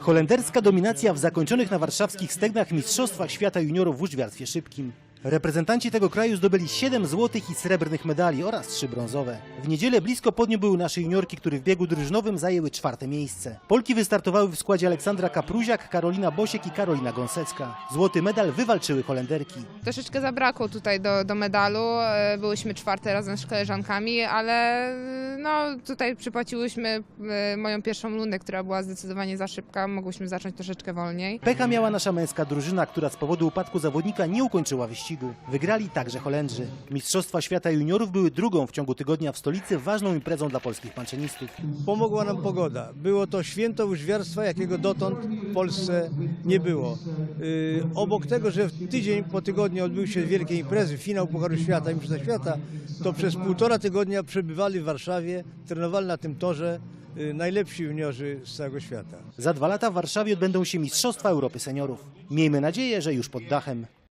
Holenderska dominacja w zakończonych na warszawskich stegnach Mistrzostwach Świata Juniorów w łużwiarstwie szybkim. Reprezentanci tego kraju zdobyli 7 złotych i srebrnych medali oraz 3 brązowe. W niedzielę blisko po dniu były nasze juniorki, które w biegu drużynowym zajęły czwarte miejsce. Polki wystartowały w składzie Aleksandra Kapruziak, Karolina Bosiek i Karolina Gąsecka. Złoty medal wywalczyły Holenderki. Troszeczkę zabrakło tutaj do, do medalu. E, Byłyśmy czwarte razem z koleżankami, ale e, no, tutaj przypłaciłyśmy e, moją pierwszą lundę, która była zdecydowanie za szybka. Mogłyśmy zacząć troszeczkę wolniej. Pecha miała nasza męska drużyna, która z powodu upadku zawodnika nie ukończyła wyścigu. Wygrali także Holendrzy. Mistrzostwa Świata Juniorów były drugą w ciągu tygodnia w stolicy ważną imprezą dla polskich panczenistów. Pomogła nam pogoda. Było to święto łyżwiarstwa, jakiego dotąd w Polsce nie było. Yy, obok tego, że w tydzień po tygodniu odbyły się wielkie imprezy, finał Pucharu Świata i Mistrzostwa Świata, to przez półtora tygodnia przebywali w Warszawie, trenowali na tym torze yy, najlepsi juniorzy z całego świata. Za dwa lata w Warszawie odbędą się Mistrzostwa Europy Seniorów. Miejmy nadzieję, że już pod dachem.